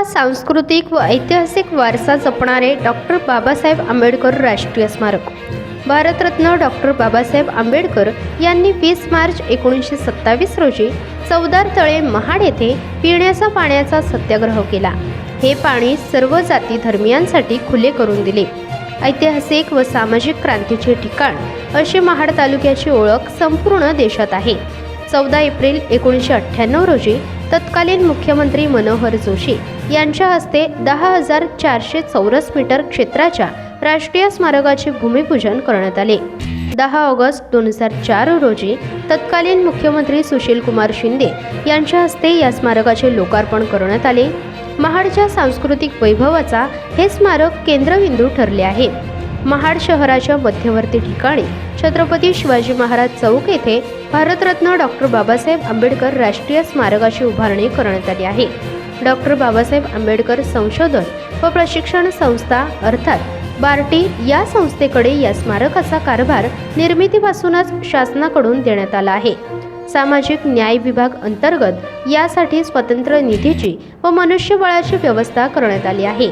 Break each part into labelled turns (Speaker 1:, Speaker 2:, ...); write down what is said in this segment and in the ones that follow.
Speaker 1: हा सांस्कृतिक व ऐतिहासिक वारसा जपणारे डॉक्टर बाबासाहेब आंबेडकर राष्ट्रीय स्मारक. भारतरत्न डॉक्टर बाबासाहेब आंबेडकर यांनी वीस मार्च एकोणीसशे सत्तावीस रोजी चौदार तळे महाड येथे पिण्याचा पाण्याचा सत्याग्रह केला. हे पाणी सर्व जाती धर्मियांसाठी खुले करून दिले. ऐतिहासिक व सामाजिक क्रांतीचे ठिकाण अशी महाड तालुक्याची ओळख संपूर्ण देशात आहे. चौदा एप्रिल एकोणीसशे अठ्ठ्याण्णव रोजी तत्कालीन मुख्यमंत्री मनोहर जोशी यांच्या हस्ते दहा हजार चारशे चौरस मीटर क्षेत्राच्या राष्ट्रीय स्मारकाचे भूमिपूजन करण्यात आले. दहा ऑगस्ट दोन हजार चार रोजी तत्कालीन मुख्यमंत्री सुशीलकुमार शिंदे यांच्या हस्ते या स्मारकाचे लोकार्पण करण्यात आले. महाडच्या सांस्कृतिक वैभवाचा हे स्मारक केंद्रबिंदू ठरले आहे. महाड शहराच्या मध्यवर्ती ठिकाणी छत्रपती शिवाजी महाराज चौक येथे भारतरत्न डॉक्टर बाबासाहेब आंबेडकर राष्ट्रीय स्मारकाची उभारणी करण्यात आली आहे. डॉक्टर बाबासाहेब आंबेडकर संशोधन व प्रशिक्षण संस्था अर्थात बार्टी या संस्थेकडे या स्मारकाचा कारभार निर्मितीपासूनच शासनाकडून देण्यात आला आहे. सामाजिक न्याय विभाग अंतर्गत यासाठी स्वतंत्र निधीची व मनुष्यबळाची व्यवस्था करण्यात आली आहे.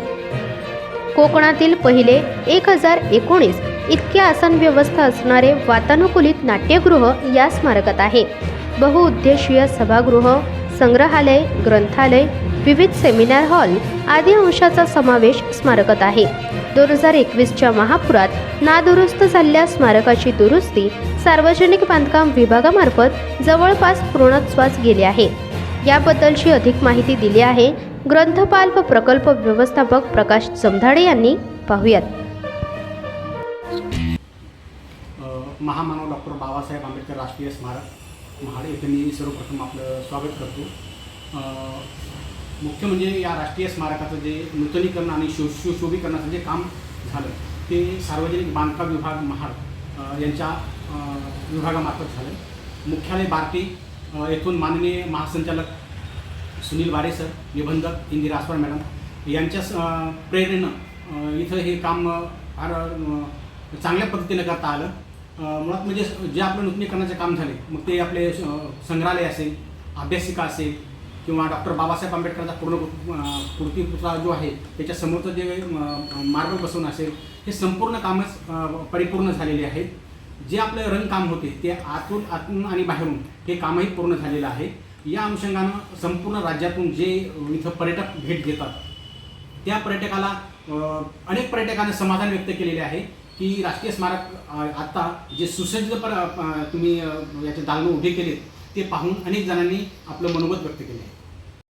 Speaker 1: कोकणातील पहिले एक हजार एकोणीस इतकी आसन व्यवस्था असणारे वातानुकूलित नाट्यगृह या स्मारकात आहे. बहुउद्देशीय सभागृह संग्रहालय ग्रंथालय विविध सेमिनार हॉल आदी अंशाचा समावेश स्मारकात आहे. दोन हजार एकवीसच्या महापुरात नादुरुस्त झालेल्या स्मारकाची दुरुस्ती सार्वजनिक बांधकाम विभागामार्फत जवळपास पूर्णत्वास गेली आहे. याबद्दलची अधिक माहिती दिली आहे ग्रंथपाल व प्रकल्प व्यवस्थापक प्रकाश जमधाडे यांनी. पाहुयात.
Speaker 2: महामानव डॉक्टर बाबासाहेब आंबेडकर राष्ट्रीय स्मारक महाड येथे मी सर्वप्रथम आपलं स्वागत करतो. मुख्य म्हणजे या राष्ट्रीय स्मारकाचं जे नूतनीकरण आणि शो सुशोभीकरणाचं जे काम झालं ते सार्वजनिक बांधकाम विभाग महाड यांच्या विभागामार्फत झालं. मुख्यालय बार्टी येथून माननीय महासंचालक सुनील वारे सर निबंधक इंदिरा आसवाड मॅडम यांच्या प्रेरणेनं इथं हे काम फार चांगल्या पद्धतीनं करता आलं. मुळात म्हणजे जे आपलं नूतनीकरणाचे काम झाले मग ते आपले संग्रहालय असेल अभ्यासिका असेल किंवा डॉक्टर बाबासाहेब आंबेडकरांचा पूर्ण अ, कृतीपुतळा जो आहे त्याच्यासमोरचं जे मार्ग बसवणं असेल हे संपूर्ण कामच परिपूर्ण झालेले आहेत जे आपलं रंगकाम होते ते आतून आतून आणि बाहेरून हे कामही पूर्ण झालेलं आहे. या अनुषंगानं संपूर्ण राज्यातून जे इथं पर्यटक भेट देतात त्या पर्यटकाला अनेक पर्यटकांना समाधान व्यक्त केलेले आहे. की राष्ट्रीय स्मारक आत्ता आता जे सुसज्ज पर तुम्ही याचे दालन उभे केले ते पाहून अनेक जणांनी आपलं मनोगत व्यक्त केले आहे